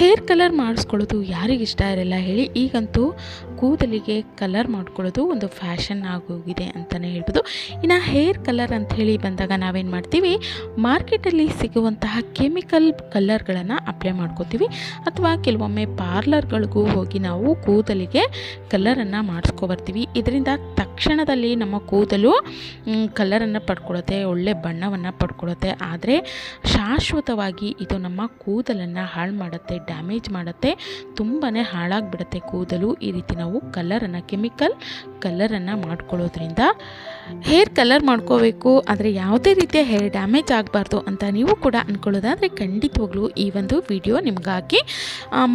Hair colour ಮಾಡಿಸ್ಕೊಳ್ಳೋದು ಯಾರಿಗೆ ಇಷ್ಟ ಇರಲ್ಲ ಹೇಳಿ, ಈಗಂತೂ ಕೂದಲಿಗೆ ಕಲರ್ ಮಾಡ್ಕೊಳ್ಳೋದು ಒಂದು ಫ್ಯಾಷನ್ ಆಗೋಗಿದೆ ಅಂತಲೇ ಹೇಳ್ಬೋದು. ಇನ್ನು ಹೇರ್ ಕಲರ್ ಅಂತ ಹೇಳಿ ಬಂದಾಗ ನಾವೇನು ಮಾಡ್ತೀವಿ, ಮಾರ್ಕೆಟಲ್ಲಿ ಸಿಗುವಂತಹ ಕೆಮಿಕಲ್ ಕಲರ್ಗಳನ್ನು ಅಪ್ಲೈ ಮಾಡ್ಕೋತೀವಿ. ಅಥವಾ ಕೆಲವೊಮ್ಮೆ ಪಾರ್ಲರ್ಗಳಿಗೂ ಹೋಗಿ ನಾವು ಕೂದಲಿಗೆ ಕಲರನ್ನು ಮಾಡಿಸ್ಕೊಬರ್ತೀವಿ ಇದರಿಂದ ತಕ್ಷಣದಲ್ಲಿ ನಮ್ಮ ಕೂದಲು ಕಲರನ್ನು ಪಡ್ಕೊಳ್ಳುತ್ತೆ, ಒಳ್ಳೆ ಬಣ್ಣವನ್ನು ಪಡ್ಕೊಳ್ಳುತ್ತೆ. ಆದರೆ ಶಾಶ್ವತವಾಗಿ ಇದು ನಮ್ಮ ಕೂದಲನ್ನು ಹಾಳು ಮಾಡುತ್ತೆ ಡ್ಯಾಮೇಜ್ ಮಾಡುತ್ತೆ. ತುಂಬಾ ಹಾಳಾಗಿಬಿಡುತ್ತೆ ಕೂದಲು. ಈ ರೀತಿ ನಾವು ಕಲರನ್ನು ಕೆಮಿಕಲ್ ಕಲರನ್ನು ಮಾಡ್ಕೊಳ್ಳೋದ್ರಿಂದ ಹೇರ್ ಕಲರ್ ಮಾಡ್ಕೋಬೇಕು, ಆದರೆ ಯಾವುದೇ ರೀತಿಯ ಹೇರ್ ಡ್ಯಾಮೇಜ್ ಆಗಬಾರ್ದು ಅಂತ ನೀವು ಕೂಡ ಅಂದ್ಕೊಳ್ಳೋದಾದರೆ ಖಂಡಿತವಾಗ್ಲೂ ಈ ಒಂದು ವಿಡಿಯೋ ನಿಮಗಾಗಿ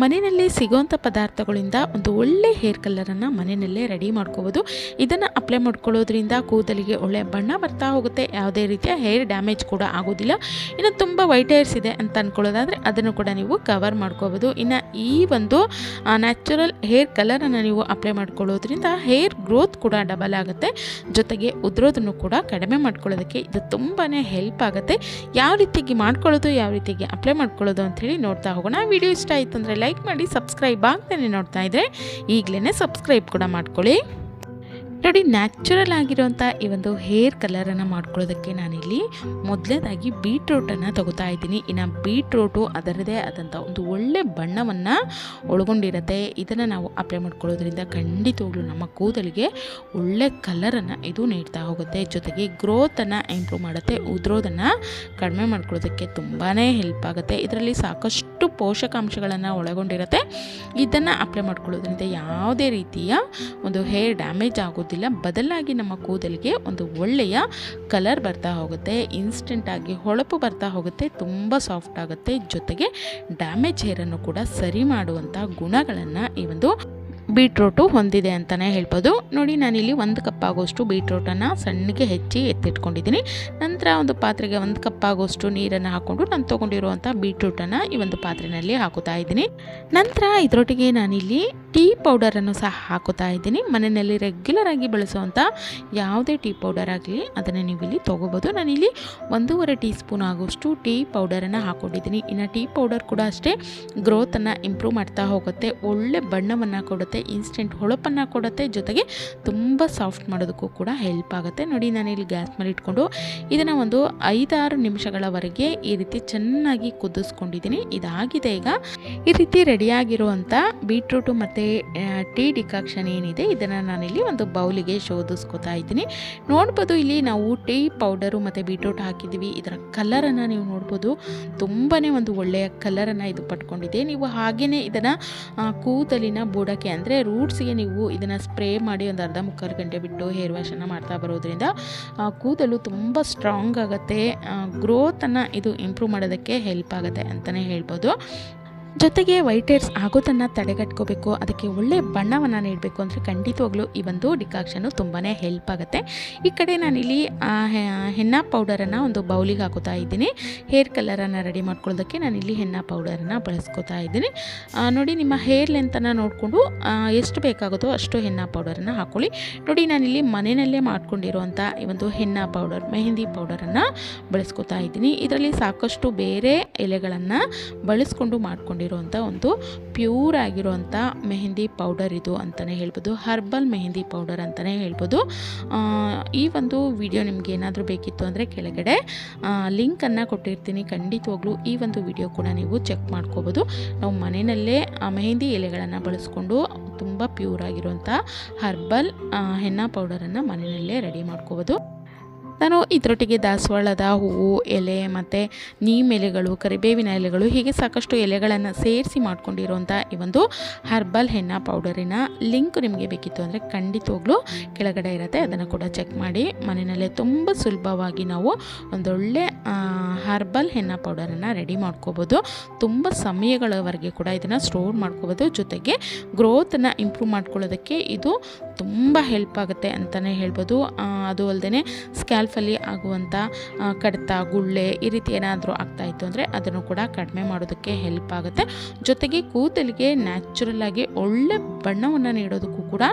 ಮನೆಯಲ್ಲೇ ಸಿಗೋವಂಥ ಪದಾರ್ಥಗಳಿಂದ ಒಂದು ಒಳ್ಳೆ ಹೇರ್ ಕಲರನ್ನು ಮನೆಯಲ್ಲೇ ರೆಡಿ ಮಾಡ್ಕೋಬೋದು. ಇದನ್ನು ಅಪ್ಲೈ ಮಾಡ್ಕೊಳ್ಳೋದ್ರಿಂದ ಕೂದಲಿಗೆ ಒಳ್ಳೆ ಬಣ್ಣ ಬರ್ತಾ ಹೋಗುತ್ತೆ, ಯಾವುದೇ ರೀತಿಯ ಹೇರ್ ಡ್ಯಾಮೇಜ್ ಕೂಡ ಆಗೋದಿಲ್ಲ. ಇನ್ನು ತುಂಬ ವೈಟ್ ಹೇರ್ಸ್ ಇದೆ ಅಂತ ಅಂದ್ಕೊಳ್ಳೋದಾದರೆ ಅದನ್ನು ಕೂಡ ನೀವು ಕವರ್ ಮಾಡ್ಕೋಬೋದು. ಇನ್ನು ಈ ಒಂದು ನ್ಯಾಚುರಲ್ ಹೇರ್ ಕಲರನ್ನು ನೀವು ಅಪ್ಲೈ ಮಾಡ್ಕೊಳ್ಳೋದ್ರಿಂದ ಹೇರ್ ಗ್ರೋತ್ ಕೂಡ ಡಬಲ್ ಆಗುತ್ತೆ. ಜೊತೆಗೆ ಉದ್ರೋದನ್ನು ಕೂಡ ಕಡಿಮೆ ಮಾಡ್ಕೊಳ್ಳೋದಕ್ಕೆ ಇದು ತುಂಬಾ ಹೆಲ್ಪ್ ಆಗುತ್ತೆ. ಯಾವ ರೀತಿಗೆ ಮಾಡ್ಕೊಳ್ಳೋದು, ಯಾವ ರೀತಿಗೆ ಅಪ್ಲೈ ಮಾಡ್ಕೊಳ್ಳೋದು ಅಂಥೇಳಿ ನೋಡ್ತಾ ಹೋಗೋಣ. ವಿಡಿಯೋ ಇಷ್ಟ ಆಯಿತು ಅಂದರೆ ಲೈಕ್ ಮಾಡಿ ಸಬ್ಸ್ಕ್ರೈಬ್ ಆಗ್ತಾನೆ ನೋಡ್ತಾ ಇದ್ದರೆ ಈಗಲೇ ಸಬ್ಸ್ಕ್ರೈಬ್ ಕೂಡ ಮಾಡ್ಕೊಳ್ಳಿ. ನೋಡಿ ನ್ಯಾಚುರಲ್ ಆಗಿರುವಂಥ ಈ ಒಂದು ಹೇರ್ ಕಲರನ್ನು ಮಾಡ್ಕೊಳ್ಳೋದಕ್ಕೆ ನಾನಿಲ್ಲಿ ಮೊದಲನೇದಾಗಿ ಬೀಟ್ರೂಟನ್ನು ತಗೋತಾ ಇದ್ದೀನಿ. ಇನ್ನು ಬೀಟ್ರೂಟು ಅದರದೇ ಆದಂಥ ಒಂದು ಒಳ್ಳೆ ಬಣ್ಣವನ್ನು ಒಳಗೊಂಡಿರುತ್ತೆ. ಇದನ್ನು ನಾವು ಅಪ್ಲೈ ಮಾಡ್ಕೊಳ್ಳೋದ್ರಿಂದ ಖಂಡಿತವಾಗ್ಲೂ ನಮ್ಮ ಕೂದಲಿಗೆ ಒಳ್ಳೆ ಕಲರನ್ನು ಇದು ನೀಡ್ತಾ ಹೋಗುತ್ತೆ. ಜೊತೆಗೆ ಗ್ರೋತನ್ನು ಇಂಪ್ರೂವ್ ಮಾಡುತ್ತೆ. ಉದುರೋದನ್ನು ಕಡಿಮೆ ಮಾಡ್ಕೊಳ್ಳೋದಕ್ಕೆ ತುಂಬಾ ಹೆಲ್ಪ್ ಆಗುತ್ತೆ. ಇದರಲ್ಲಿ ಸಾಕಷ್ಟು ಪೋಷಕಾಂಶಗಳನ್ನು ಒಳಗೊಂಡಿರುತ್ತೆ. ಇದನ್ನು ಅಪ್ಲೈ ಮಾಡ್ಕೊಳ್ಳೋದ್ರಿಂದ ಯಾವುದೇ ರೀತಿಯ ಒಂದು ಹೇರ್ ಡ್ಯಾಮೇಜ್ ಆಗೋದಿಲ್ಲ. ಬದಲಾಗಿ ನಮ್ಮ ಕೂದಲಿಗೆ ಒಂದು ಒಳ್ಳೆಯ ಕಲರ್ ಬರ್ತಾ ಹೋಗುತ್ತೆ ಇನ್ಸ್ಟೆಂಟಾಗಿ ಹೊಳಪು ಬರ್ತಾ ಹೋಗುತ್ತೆ, ತುಂಬ ಸಾಫ್ಟ್ ಆಗುತ್ತೆ, ಜೊತೆಗೆ ಡ್ಯಾಮೇಜ್ ಹೇರನ್ನು ಕೂಡ ಸರಿ ಮಾಡುವಂಥ ಗುಣಗಳನ್ನು ಈ ಒಂದು ಬೀಟ್ರೋಟು ಹೊಂದಿದೆ ಅಂತಲೇ ಹೇಳ್ಬೋದು. ನೋಡಿ, ನಾನಿಲ್ಲಿ ಒಂದು ಕಪ್ ಆಗೋಷ್ಟು ಬೀಟ್ರೋಟನ್ನು ಸಣ್ಣಗೆ ಹೆಚ್ಚಿ ಎತ್ತಿಟ್ಕೊಂಡಿದ್ದೀನಿ. ನಂತರ ಒಂದು ಪಾತ್ರೆಗೆ ಒಂದು ಕಪ್ ಆಗೋಷ್ಟು ನೀರನ್ನು ಹಾಕ್ಕೊಂಡು ನಾನು ತೊಗೊಂಡಿರುವಂಥ ಬೀಟ್ರೂಟನ್ನು ಈ ಒಂದು ಪಾತ್ರೆಯಲ್ಲಿ ಹಾಕುತ್ತಾ ಇದ್ದೀನಿ. ನಂತರ ಇದರೊಟ್ಟಿಗೆ ನಾನಿಲ್ಲಿ ಟೀ ಪೌಡರನ್ನು ಸಹ ಹಾಕುತ್ತಾ ಇದ್ದೀನಿ. ಮನೆಯಲ್ಲಿ ರೆಗ್ಯುಲರ್ ಆಗಿ ಬಳಸುವಂಥ ಯಾವುದೇ ಟೀ ಪೌಡರ್ ಆಗಲಿ ಅದನ್ನು ನೀವು ಇಲ್ಲಿ ತೊಗೋಬೋದು. ನಾನಿಲ್ಲಿ ಒಂದೂವರೆ ಟೀ ಸ್ಪೂನ್ ಆಗೋಷ್ಟು ಟೀ ಪೌಡರನ್ನು ಹಾಕ್ಕೊಂಡಿದ್ದೀನಿ. ಇನ್ನು ಟೀ ಪೌಡರ್ ಕೂಡ ಅಷ್ಟೇ ಗ್ರೋತನ್ನು ಇಂಪ್ರೂವ್ ಮಾಡ್ತಾ ಹೋಗುತ್ತೆ. ಒಳ್ಳೆ ಬಣ್ಣವನ್ನು ಕೊಡುತ್ತೆ. ಇನ್ಸ್ಟೆಂಟ್ ಹೊಳಪನ್ನು ಕೊಡುತ್ತೆ, ಜೊತೆಗೆ ತುಂಬ ಸಾಫ್ಟ್ ಮಾಡೋದಕ್ಕೂ ಕೂಡ ಹೆಲ್ಪ್ ಆಗುತ್ತೆ. ನೋಡಿ, ನಾನು ಇಲ್ಲಿ ಗ್ಯಾಸ್ ಮೇಲೆ ಇಟ್ಕೊಂಡು ಇದನ್ನು ಒಂದು ಐದಾರು ನಿಮಿಷಗಳವರೆಗೆ ಈ ರೀತಿ ಚೆನ್ನಾಗಿ ಕುದಿಸ್ಕೊಂಡಿದ್ದೀನಿ. ಇದಾಗಿದೆ ಈಗ. ಈ ರೀತಿ ರೆಡಿಯಾಗಿರುವಂಥ ಬೀಟ್ರೂಟು ಮತ್ತು ಟೀ ಡಿಕಾಕ್ಷನ್ ಏನಿದೆ, ಇದನ್ನು ನಾನಿಲ್ಲಿ ಒಂದು ಬೌಲಿಗೆ ಶೋಧಿಸ್ಕೊತಾ ಇದ್ದೀನಿ. ನೋಡ್ಬೋದು, ಇಲ್ಲಿ ನಾವು ಟೀ ಪೌಡರು ಮತ್ತು ಬೀಟ್ರೂಟ್ ಹಾಕಿದ್ದೀವಿ. ಇದರ ಕಲರನ್ನು ನೀವು ನೋಡ್ಬೋದು. ತುಂಬಾ ಒಂದು ಒಳ್ಳೆಯ ಕಲರನ್ನು ಇದು ಪಟ್ಕೊಂಡಿದೆ ನೀವು ಹಾಗೆಯೇ ಇದನ್ನು ಕೂದಲಿನ ಬುಡಕ್ಕೆ ಅಂದರೆ ರೂಟ್ಸ್ಗೆ ನೀವು ಇದನ್ನು ಸ್ಪ್ರೇ ಮಾಡಿ ಒಂದು ಅರ್ಧ ಮುಕ್ಕಾಲು ಗಂಟೆ ಬಿಟ್ಟು ಹೇರ್ ವಾಶನ್ನು ಮಾಡ್ತಾ ಬರೋದ್ರಿಂದ ಕೂದಲು ತುಂಬ ಸ್ಟ್ರಾಂಗ್ ಆಗುತ್ತೆ. ಗ್ರೋತನ್ನು ಇದು ಇಂಪ್ರೂವ್ ಮಾಡೋದಕ್ಕೆ ಹೆಲ್ಪ್ ಆಗುತ್ತೆ ಅಂತಲೇ ಹೇಳ್ಬೋದು. ಜೊತೆಗೆ ವೈಟ್ ಹೇರ್ಸ್ ಆಗೋದನ್ನು ತಡೆಗಟ್ಕೋಬೇಕು. ಅದಕ್ಕೆ ಒಳ್ಳೆ ಬಣ್ಣವನ್ನು ನೀಡಬೇಕು ಅಂದರೆ ಖಂಡಿತವಾಗ್ಲೂ ಈ ಒಂದು ಡಿಕಾಕ್ಷನು ತುಂಬಾ ಹೆಲ್ಪ್ ಆಗುತ್ತೆ. ಈ ಕಡೆ ನಾನಿಲ್ಲಿ ಹೆನ್ನ ಪೌಡರನ್ನು ಒಂದು ಬೌಲಿಗೆ ಹಾಕೋತಾ ಇದ್ದೀನಿ. ಹೇರ್ ಕಲರನ್ನು ರೆಡಿ ಮಾಡ್ಕೊಳ್ಳೋದಕ್ಕೆ ನಾನಿಲ್ಲಿ ಹೆನ್ನ ಪೌಡರನ್ನು ಬಳಸ್ಕೋತಾ ಇದ್ದೀನಿ. ನೋಡಿ ನಿಮ್ಮ ಹೇರ್ ಲೆಂತನ್ನು ನೋಡಿಕೊಂಡು ಎಷ್ಟು ಬೇಕಾಗುತ್ತೋ ಅಷ್ಟು ಹೆನ್ನ ಪೌಡರನ್ನು ಹಾಕ್ಕೊಳ್ಳಿ ನೋಡಿ ನಾನಿಲ್ಲಿ ಮನೆಯಲ್ಲೇ ಮಾಡ್ಕೊಂಡಿರುವಂಥ ಈ ಒಂದು ಹೆನ್ನ ಪೌಡರ್ ಮೆಹಂದಿ ಪೌಡರನ್ನು ಬಳಸ್ಕೊತಾ ಇದ್ದೀನಿ. ಇದರಲ್ಲಿ ಸಾಕಷ್ಟು ಬೇರೆ ಎಲೆಗಳನ್ನು ಬಳಸ್ಕೊಂಡು ಮಾಡ್ಕೊಂಡಿರುವಂಥ ಒಂದು ಪ್ಯೂರ್ ಆಗಿರುವಂಥ ಮೆಹಂದಿ ಪೌಡರ್ ಇದು ಅಂತಲೇ ಹೇಳ್ಬೋದು. ಹರ್ಬಲ್ ಮೆಹಂದಿ ಪೌಡರ್ ಅಂತಲೇ ಹೇಳ್ಬೋದು. ಈ ಒಂದು ವಿಡಿಯೋ ನಿಮಗೆ ಏನಾದರೂ ಬೇಕಿತ್ತು ಅಂದರೆ ಕೆಳಗಡೆ ಲಿಂಕನ್ನು ಕೊಟ್ಟಿರ್ತೀನಿ. ಖಂಡಿತವಾಗ್ಲೂ ಈ ಒಂದು ವಿಡಿಯೋ ಕೂಡ ನೀವು ಚೆಕ್ ಮಾಡ್ಕೋಬೋದು. ನಾವು ಮನೆಯಲ್ಲೇ ಮೆಹಂದಿ ಎಲೆಗಳನ್ನು ಬಳಸ್ಕೊಂಡು ತುಂಬ ಪ್ಯೂರ್ ಆಗಿರುವಂಥ ಹರ್ಬಲ್ ಹೆನ್ನ ಪೌಡರನ್ನು ಮನೆಯಲ್ಲೇ ರೆಡಿ ಮಾಡ್ಕೋಬೋದು. ನಾನು ಇದರೊಟ್ಟಿಗೆ ದಾಸವಾಳದ ಹೂವು, ಎಲೆ ಮತ್ತು ನೀಮ್ ಎಲೆಗಳು, ಕರಿಬೇವಿನ ಎಲೆಗಳು ಹೀಗೆ ಸಾಕಷ್ಟು ಎಲೆಗಳನ್ನು ಸೇರಿಸಿ ಮಾಡ್ಕೊಂಡಿರುವಂಥ ಈ ಒಂದು ಹರ್ಬಲ್ ಹೆಣ್ಣ ಪೌಡರಿನ ಲಿಂಕ್ ನಿಮಗೆ ಬೇಕಿತ್ತು ಅಂದರೆ ಖಂಡಿತವಾಗ್ಲೂ ಕೆಳಗಡೆ ಇರುತ್ತೆ, ಅದನ್ನು ಕೂಡ ಚೆಕ್ ಮಾಡಿ. ಮನೆಯಲ್ಲೇ ತುಂಬ ಸುಲಭವಾಗಿ ನಾವು ಒಂದೊಳ್ಳೆ ಹರ್ಬಲ್ ಹೆಣ್ಣ ಪೌಡರನ್ನು ರೆಡಿ ಮಾಡ್ಕೋಬೋದು. ತುಂಬ ಸಮಯಗಳವರೆಗೆ ಕೂಡ ಇದನ್ನು ಸ್ಟೋರ್ ಮಾಡ್ಕೋಬೋದು. ಜೊತೆಗೆ ಗ್ರೋತನ್ನು ಇಂಪ್ರೂವ್ ಮಾಡ್ಕೊಳ್ಳೋದಕ್ಕೆ ಇದು ತುಂಬ ಹೆಲ್ಪ್ ಆಗುತ್ತೆ ಅಂತಲೇ ಹೇಳ್ಬೋದು. ಅದು ಅಲ್ಲದೆ ಸ್ಕ್ಯಾಲ್ಫಲ್ಲಿ ಆಗುವಂಥ ಕಡಿತ, ಗುಳ್ಳೆ ಈ ರೀತಿ ಏನಾದರೂ ಆಗ್ತಾಯಿತ್ತು ಅಂದರೆ ಅದನ್ನು ಕೂಡ ಕಡಿಮೆ ಮಾಡೋದಕ್ಕೆ ಹೆಲ್ಪ್ ಆಗುತ್ತೆ. ಜೊತೆಗೆ ಕೂದಲಿಗೆ ನ್ಯಾಚುರಲ್ ಆಗಿ ಒಳ್ಳೆ ಬಣ್ಣವನ್ನು ನೀಡೋದಕ್ಕೂ ಕೂಡ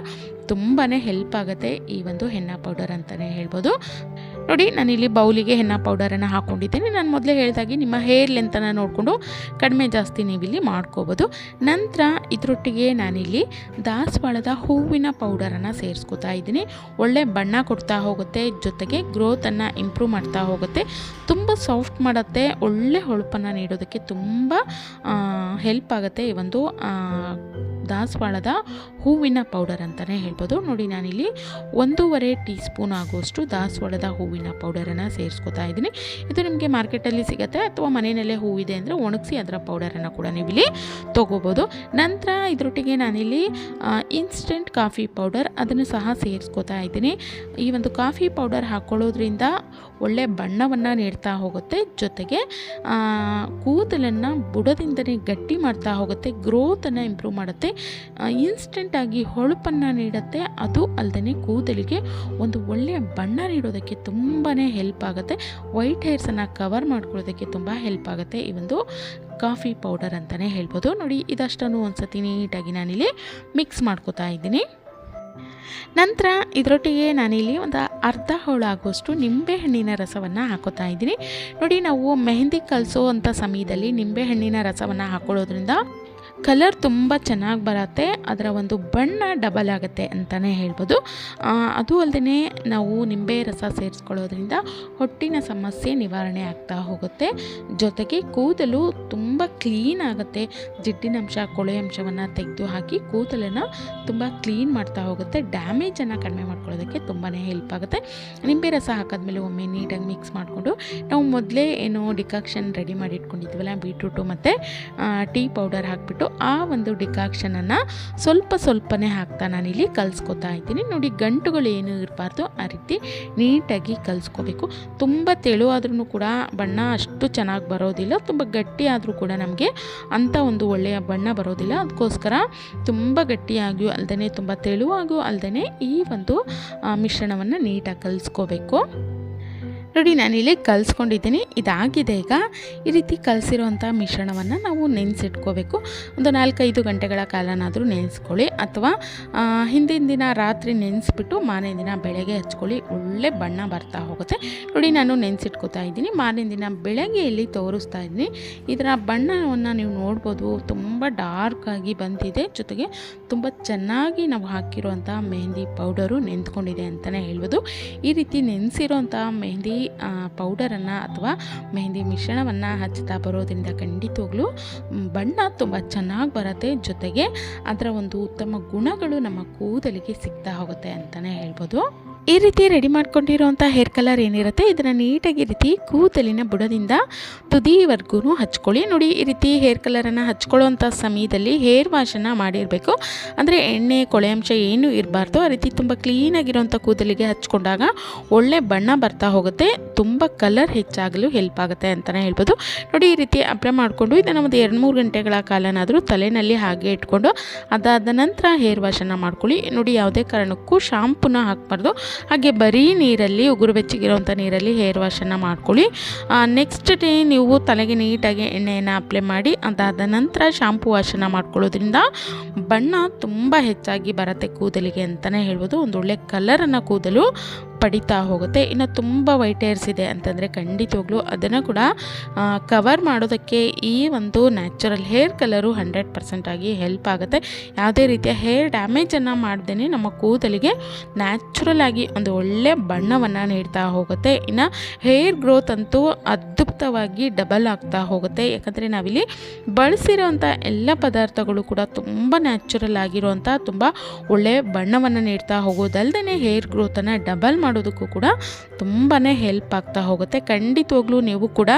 ತುಂಬಾ ಹೆಲ್ಪ್ ಆಗುತ್ತೆ ಈ ಒಂದು ಹೆನ್ನ ಪೌಡರ್ ಅಂತಲೇ ಹೇಳ್ಬೋದು. ನೋಡಿ ನಾನಿಲ್ಲಿ ಬೌಲಿಗೆ ಹೆನ್ನ ಪೌಡರನ್ನು ಹಾಕ್ಕೊಂಡಿದ್ದೀನಿ ನಾನು ಮೊದಲೇ ಹೇಳಿದಾಗೆ ನಿಮ್ಮ ಹೇರ್ ಲೆಂತನ್ನು ನೋಡಿಕೊಂಡು ಕಡಿಮೆ ಜಾಸ್ತಿ ನೀವಿಲ್ಲಿ ಮಾಡ್ಕೋಬೋದು. ನಂತರ ಇದರೊಟ್ಟಿಗೆ ನಾನಿಲ್ಲಿ ದಾಸವಾಳದ ಹೂವಿನ ಪೌಡರನ್ನು ಸೇರಿಸ್ಕೊತಾ ಇದ್ದೀನಿ. ಒಳ್ಳೆ ಬಣ್ಣ ಕೊಡ್ತಾ ಹೋಗುತ್ತೆ, ಜೊತೆಗೆ ಗ್ರೋತನ್ನು ಇಂಪ್ರೂವ್ ಮಾಡ್ತಾ ಹೋಗುತ್ತೆ. ತುಂಬ ಸಾಫ್ಟ್ ಮಾಡುತ್ತೆ, ಒಳ್ಳೆ ಹೊಳಪನ್ನು ನೀಡೋದಕ್ಕೆ ತುಂಬ ಹೆಲ್ಪ್ ಆಗುತ್ತೆ ಈ ಒಂದು ದಾಸವಾಳದ ಹೂವಿನ ಪೌಡರ್ ಅಂತಲೇ ಹೇಳ್ಬೋದು. ನೋಡಿ ನಾನಿಲ್ಲಿ ಒಂದೂವರೆ ಟೀ ಸ್ಪೂನ್ ಆಗುವಷ್ಟು ದಾಸವಾಳದ ಹೂವಿನ ಪೌಡರನ್ನು ಸೇರಿಸ್ಕೊತಾ ಇದ್ದೀನಿ. ಇದು ನಿಮಗೆ ಮಾರ್ಕೆಟಲ್ಲಿ ಸಿಗುತ್ತೆ ಅಥವಾ ಮನೆಯಲ್ಲೇ ಹೂವಿದೆ ಅಂದರೆ ಒಣಗಿಸಿ ಅದರ ಪೌಡರನ್ನು ಕೂಡ ನೀವು ಇಲ್ಲಿ ತೊಗೋಬೋದು. ನಂತರ ಇದರೊಟ್ಟಿಗೆ ನಾನಿಲ್ಲಿ ಇನ್ಸ್ಟೆಂಟ್ ಕಾಫಿ ಪೌಡರ್ ಅದನ್ನು ಸಹ ಸೇರಿಸ್ಕೊತಾ ಇದ್ದೀನಿ. ಈ ಒಂದು ಕಾಫಿ ಪೌಡರ್ ಹಾಕ್ಕೊಳ್ಳೋದ್ರಿಂದ ಒಳ್ಳೆ ಬಣ್ಣವನ್ನು ನೀಡ್ತಾ ಹೋಗುತ್ತೆ. ಜೊತೆಗೆ ಕೂದಲನ್ನು ಬುಡದಿಂದನೇ ಗಟ್ಟಿ ಮಾಡ್ತಾ ಹೋಗುತ್ತೆ. ಗ್ರೋತನ್ನು ಇಂಪ್ರೂವ್ ಮಾಡುತ್ತೆ. ಇನ್ಸ್ಟೆಂಟಾಗಿ ಹೊಳಪನ್ನು ನೀಡುತ್ತೆ. ಅದು ಅಲ್ಲದೆ ಕೂದಲಿಗೆ ಒಂದು ಒಳ್ಳೆಯ ಬಣ್ಣ ನೀಡೋದಕ್ಕೆ ತುಂಬಾ ಹೆಲ್ಪ್ ಆಗುತ್ತೆ. ವೈಟ್ ಹೇರ್ಸನ್ನು ಕವರ್ ಮಾಡ್ಕೊಳ್ಳೋದಕ್ಕೆ ತುಂಬ ಹೆಲ್ಪ್ ಆಗುತ್ತೆ. ಈ ಒಂದು ಕಾಫಿ ಪೌಡರ್ ಅಂತಲೇ ಹೇಳ್ಬೋದು. ನೋಡಿ, ಇದಷ್ಟನ್ನು ಒಂದು ಸತಿ ನೀಟಾಗಿ ನಾನಿಲ್ಲಿ ಮಿಕ್ಸ್ ಮಾಡ್ಕೋತಾ ಇದ್ದೀನಿ. ನಂತರ ಇದರೊಟ್ಟಿಗೆ ನಾನಿಲ್ಲಿ ಒಂದು ಅರ್ಧ ಹೋಳಾಗುವಷ್ಟು ನಿಂಬೆಹಣ್ಣಿನ ರಸವನ್ನು ಹಾಕೋತಾ ಇದ್ದೀನಿ. ನೋಡಿ, ನಾವು ಮೆಹಂದಿ ಕಲಿಸೋ ಅಂಥ ಸಮಯದಲ್ಲಿ ನಿಂಬೆಹಣ್ಣಿನ ರಸವನ್ನು ಹಾಕೊಳ್ಳೋದ್ರಿಂದ ಕಲರ್ ತುಂಬ ಚೆನ್ನಾಗಿ ಬರುತ್ತೆ, ಅದರ ಒಂದು ಬಣ್ಣ ಡಬಲ್ ಆಗುತ್ತೆ ಅಂತಲೇ ಹೇಳ್ಬೋದು. ಅದು ಅಲ್ಲದೆ ನಾವು ನಿಂಬೆ ರಸ ಸೇರಿಸ್ಕೊಳ್ಳೋದ್ರಿಂದ ಹೊಟ್ಟಿನ ಸಮಸ್ಯೆ ನಿವಾರಣೆ ಆಗ್ತಾ ಹೋಗುತ್ತೆ. ಜೊತೆಗೆ ಕೂದಲು ತುಂಬ ಕ್ಲೀನ್ ಆಗುತ್ತೆ. ಜಿಡ್ಡಿನಂಶ ಕೊಳೆ ಅಂಶವನ್ನು ತೆಗೆದು ಹಾಕಿ ಕೂದಲನ್ನು ತುಂಬ ಕ್ಲೀನ್ ಮಾಡ್ತಾ ಹೋಗುತ್ತೆ. ಡ್ಯಾಮೇಜನ್ನು ಕಡಿಮೆ ಮಾಡ್ಕೊಳ್ಳೋದಕ್ಕೆ ತುಂಬಾ ಹೆಲ್ಪ್ ಆಗುತ್ತೆ. ನಿಂಬೆ ರಸ ಹಾಕಿದ್ಮೇಲೆ ಒಮ್ಮೆ ನೀಟಾಗಿ ಮಿಕ್ಸ್ ಮಾಡಿಕೊಂಡು ನಾವು ಮೊದಲೇ ಏನು ಡಿಕಾಕ್ಷನ್ ರೆಡಿ ಮಾಡಿ ಇಟ್ಕೊಂಡಿದ್ವಲ್ಲ ಬೀಟ್ರೂಟು ಮತ್ತು ಟೀ ಪೌಡರ್ ಹಾಕಿಬಿಟ್ಟು ಆ ಒಂದು ಡಿಕಾಕ್ಷನನ್ನು ಸ್ವಲ್ಪ ಸ್ವಲ್ಪನೇ ಹಾಕ್ತಾ ನಾನಿಲ್ಲಿ ಕಲಿಸ್ಕೊತಾ ಇದ್ದೀನಿ. ನೋಡಿ, ಗಂಟುಗಳು ಏನು ಇರಬಾರ್ದು ಆ ರೀತಿ ನೀಟಾಗಿ ಕಲಿಸ್ಕೋಬೇಕು. ತುಂಬ ತೆಳುವಾದ್ರೂ ಕೂಡ ಬಣ್ಣ ಅಷ್ಟು ಚೆನ್ನಾಗಿ ಬರೋದಿಲ್ಲ. ತುಂಬ ಗಟ್ಟಿ ಆದರೂ ನಮಗೆ ಅಂಥ ಒಂದು ಒಳ್ಳೆಯ ಬಣ್ಣ ಬರೋದಿಲ್ಲ. ಅದಕ್ಕೋಸ್ಕರ ತುಂಬ ಗಟ್ಟಿಯಾಗಿಯೂ ಅಲ್ಲದೆ ತುಂಬ ತೆಳುವಾಗಿಯೂ ಅಲ್ಲದೆ ಈ ಒಂದು ಮಿಶ್ರಣವನ್ನು ನೀಟಾಗಿ ಕಲಿಸ್ಕೋಬೇಕು. ನೋಡಿ ನಾನಿಲ್ಲಿ ಕಲಿಸ್ಕೊಂಡಿದ್ದೀನಿ. ಇದಾಗಿದೆ ಈಗ. ಈ ರೀತಿ ಕಲಸಿರುವಂಥ ಮಿಶ್ರಣವನ್ನು ನಾವು ನೆನೆಸಿಟ್ಕೋಬೇಕು. ಒಂದು ನಾಲ್ಕೈದು ಗಂಟೆಗಳ ಕಾಲನಾದರೂ ನೆನೆಸ್ಕೊಳ್ಳಿ. ಅಥವಾ ಹಿಂದಿನ ದಿನ ರಾತ್ರಿ ನೆನೆಸ್ಬಿಟ್ಟು ಮಾರನೇ ದಿನ ಬೆಳಗ್ಗೆ ಹಚ್ಕೊಳ್ಳಿ. ಒಳ್ಳೆ ಬಣ್ಣ ಬರ್ತಾ ಹೋಗುತ್ತೆ. ನೋಡಿ, ನಾನು ನೆನೆಸಿಟ್ಕೋತಾ ಇದ್ದೀನಿ. ಮಾರನೇ ದಿನ ಬೆಳಗ್ಗೆ ಇಲ್ಲಿ ತೋರಿಸ್ತಾ ಇದ್ದೀನಿ. ಇದರ ಬಣ್ಣವನ್ನು ನೀವು ನೋಡ್ಬೋದು. ತುಂಬ ಡಾರ್ಕಾಗಿ ಬಂದಿದೆ. ಜೊತೆಗೆ ತುಂಬ ಚೆನ್ನಾಗಿ ನಾವು ಹಾಕಿರುವಂಥ ಮೆಹಂದಿ ಪೌಡರು ನೆಂದ್ಕೊಂಡಿದೆ ಅಂತಲೇ ಹೇಳ್ಬೋದು. ಈ ರೀತಿ ನೆನೆಸಿರೋಂಥ ಮೆಹಂದಿ ಪೌಡರನ್ನು ಅಥವಾ ಮೆಹಂದಿ ಮಿಶ್ರಣವನ್ನು ಹಚ್ಚುತ್ತಾ ಬರೋದ್ರಿಂದ ಖಂಡಿತವಾಗ್ಲೂ ಬಣ್ಣ ತುಂಬ ಚೆನ್ನಾಗಿ ಬರುತ್ತೆ. ಜೊತೆಗೆ ಅದರ ಒಂದು ಉತ್ತಮ ಗುಣಗಳು ನಮ್ಮ ಕೂದಲಿಗೆ ಸಿಗ್ತಾ ಹೋಗುತ್ತೆ ಅಂತಲೇ ಹೇಳ್ಬೋದು. ಈ ರೀತಿ ರೆಡಿ ಮಾಡ್ಕೊಂಡಿರೋಂಥ ಹೇರ್ ಕಲರ್ ಏನಿರುತ್ತೆ, ಇದನ್ನು ನೀಟಾಗಿ ರೀತಿ ಕೂದಲಿನ ಬುಡದಿಂದ ತುದಿವರೆಗೂ ಹಚ್ಕೊಳ್ಳಿ. ನೋಡಿ, ಈ ರೀತಿ ಹೇರ್ ಕಲರನ್ನು ಹಚ್ಕೊಳ್ಳೋವಂಥ ಸಮಯದಲ್ಲಿ ಹೇರ್ ವಾಶನ್ನು ಮಾಡಿರಬೇಕು. ಅಂದರೆ ಎಣ್ಣೆ, ಕೊಳೆ ಅಂಶ ಏನೂ ಇರಬಾರ್ದು. ಆ ರೀತಿ ತುಂಬ ಕ್ಲೀನಾಗಿರೋಂಥ ಕೂದಲಿಗೆ ಹಚ್ಕೊಂಡಾಗ ಒಳ್ಳೆ ಬಣ್ಣ ಬರ್ತಾ ಹೋಗುತ್ತೆ. ತುಂಬ ಕಲರ್ ಹೆಚ್ಚಾಗಲು ಹೆಲ್ಪ್ ಆಗುತ್ತೆ ಅಂತಲೇ ಹೇಳ್ಬೋದು. ನೋಡಿ, ಈ ರೀತಿ ಅಪ್ಲೈ ಮಾಡಿಕೊಂಡು ಇದನ್ನು ಒಂದು ಎರಡು ಮೂರು ಗಂಟೆಗಳ ಕಾಲನಾದರೂ ತಲೆಯಲ್ಲಿ ಹಾಗೆ ಇಟ್ಕೊಂಡು ಅದಾದ ನಂತರ ಹೇರ್ ವಾಶನ್ನು ಮಾಡ್ಕೊಳ್ಳಿ. ನೋಡಿ, ಯಾವುದೇ ಕಾರಣಕ್ಕೂ ಶಾಂಪೂನ ಹಾಕಬಾರ್ದು. ಹಾಗೆ ಬರೀ ನೀರಲ್ಲಿ, ಉಗುರು ಬೆಚ್ಚಗಿರೋಂಥ ನೀರಲ್ಲಿ ಹೇರ್ ವಾಶನ್ನು ಮಾಡ್ಕೊಳ್ಳಿ. ನೆಕ್ಸ್ಟ್ ಡೇ ನೀವು ತಲೆಗೆ ನೀಟಾಗಿ ಎಣ್ಣೆಯನ್ನು ಅಪ್ಲೈ ಮಾಡಿ, ಅದಾದ ನಂತರ ಶಾಂಪು ವಾಶನ್ನು ಮಾಡ್ಕೊಳ್ಳೋದ್ರಿಂದ ಬಣ್ಣ ತುಂಬ ಹೆಚ್ಚಾಗಿ ಬರುತ್ತೆ ಕೂದಲಿಗೆ ಅಂತಲೇ ಹೇಳ್ಬೋದು. ಒಂದು ಒಳ್ಳೆ ಕಲರನ್ನು ಕೂದಲು ಪಡಿತಾ ಹೋಗುತ್ತೆ. ಇನ್ನು ತುಂಬ ವೈಟ್ ಏರ್ಸ್ ಇದೆ ಅಂತಂದರೆ ಖಂಡಿತವಾಗ್ಲೂ ಅದನ್ನು ಕೂಡ ಕವರ್ ಮಾಡೋದಕ್ಕೆ ಈ ಒಂದು ನ್ಯಾಚುರಲ್ ಹೇರ್ ಕಲರು ಹಂಡ್ರೆಡ್ ಪರ್ಸೆಂಟಾಗಿ ಹೆಲ್ಪ್ ಆಗುತ್ತೆ. ಯಾವುದೇ ರೀತಿಯ ಹೇರ್ ಡ್ಯಾಮೇಜನ್ನು ಮಾಡ್ದೇ ನಮ್ಮ ಕೂದಲಿಗೆ ನ್ಯಾಚುರಲ್ ಆಗಿ ಒಂದು ಒಳ್ಳೆಯ ಬಣ್ಣವನ್ನು ನೀಡ್ತಾ ಹೋಗುತ್ತೆ. ಇನ್ನು ಹೇರ್ ಗ್ರೋತ್ ಅಂತೂ ಅದ್ಭುತವಾಗಿ ಡಬಲ್ ಆಗ್ತಾ ಹೋಗುತ್ತೆ. ಯಾಕಂದರೆ ನಾವಿಲ್ಲಿ ಬಳಸಿರೋಂಥ ಎಲ್ಲ ಪದಾರ್ಥಗಳು ಕೂಡ ತುಂಬ ನ್ಯಾಚುರಲ್ ಆಗಿರುವಂಥ ತುಂಬ ಒಳ್ಳೆಯ ಬಣ್ಣವನ್ನು ನೀಡ್ತಾ ಹೋಗೋದಲ್ಲದೆ ಹೇರ್ ಗ್ರೋತನ್ನು ಡಬಲ್ ಮಾಡೋದಕ್ಕೂ ಕೂಡ ತುಂಬಾ ಹೆಲ್ಪ್ ಆಗ್ತಾ ಹೋಗುತ್ತೆ. ಖಂಡಿತವಾಗ್ಲೂ ನೀವು ಕೂಡ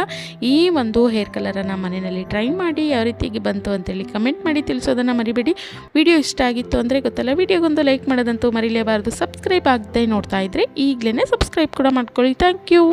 ಈ ಒಂದು ಹೇರ್ ಕಲರನ್ನು ಮನೆಯಲ್ಲಿ ಟ್ರೈ ಮಾಡಿ, ಯಾವ ರೀತಿಯಾಗಿ ಬಂತು ಅಂತೇಳಿ ಕಮೆಂಟ್ ಮಾಡಿ ತಿಳಿಸೋದನ್ನು ಮರಿಬೇಡಿ. ವಿಡಿಯೋ ಇಷ್ಟ ಆಗಿತ್ತು ಅಂದರೆ ಗೊತ್ತಲ್ಲ ವಿಡಿಯೋಗೊಂದು ಲೈಕ್ ಮಾಡೋದಂತೂ ಮರಿಲೇಬಾರ್ದು. ಸಬ್ಸ್ಕ್ರೈಬ್ ಆಗದೆ ನೋಡ್ತಾ ಇದ್ದರೆ ಈಗಲೇ ಸಬ್ಸ್ಕ್ರೈಬ್ ಕೂಡ ಮಾಡ್ಕೊಳ್ಳಿ. Thank you